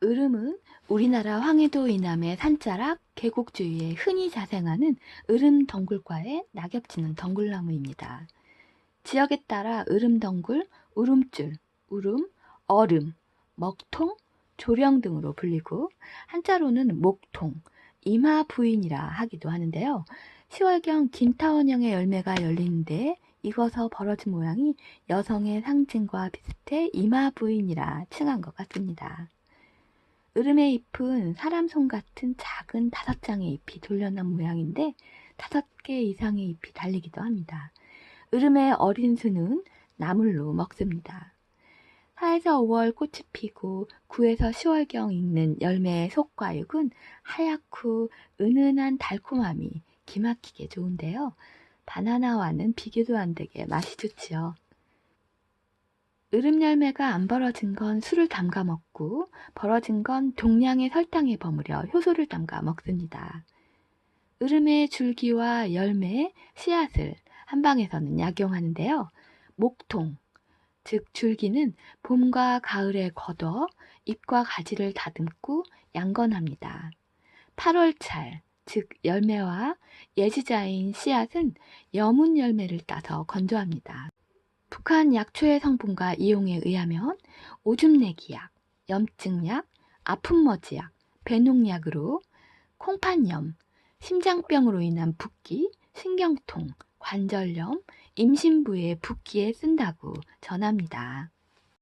으름은 우리나라 황해도 이남의 산자락, 계곡 주위에 흔히 자생하는 으름 덩굴과의 낙엽지는 덩굴나무입니다. 지역에 따라 으름 덩굴, 우름줄, 우름, 얼음, 먹통, 조령 등으로 불리고 한자로는 목통, 임하부인이라 하기도 하는데요. 10월경 긴타원형의 열매가 열리는데 익어서 벌어진 모양이 여성의 상징과 비슷해 임하부인이라 칭한 것 같습니다. 으름의 잎은 사람 손 같은 작은 다섯 장의 잎이 돌려난 모양인데 다섯 개 이상의 잎이 달리기도 합니다. 으름의 어린 수는 나물로 먹습니다. 4에서 5월 꽃이 피고 9에서 10월경 익는 열매의 속과육은 하얗고 은은한 달콤함이 기막히게 좋은데요. 바나나와는 비교도 안 되게 맛이 좋지요. 으름 열매가 안 벌어진 건 술을 담가 먹고 벌어진 건 동량의 설탕에 버무려 효소를 담가 먹습니다. 으름의 줄기와 열매, 씨앗을 한방에서는 약용하는데요. 목통, 즉 줄기는 봄과 가을에 걷어 잎과 가지를 다듬고 양건합니다. 8월찰, 즉 열매와 예지자인 씨앗은 여문 열매를 따서 건조합니다. 북한 약초의 성분과 이용에 의하면 오줌내기약, 염증약, 아픈머지약, 배농약으로 콩팥염, 심장병으로 인한 붓기, 신경통, 관절염, 임신부의 붓기에 쓴다고 전합니다.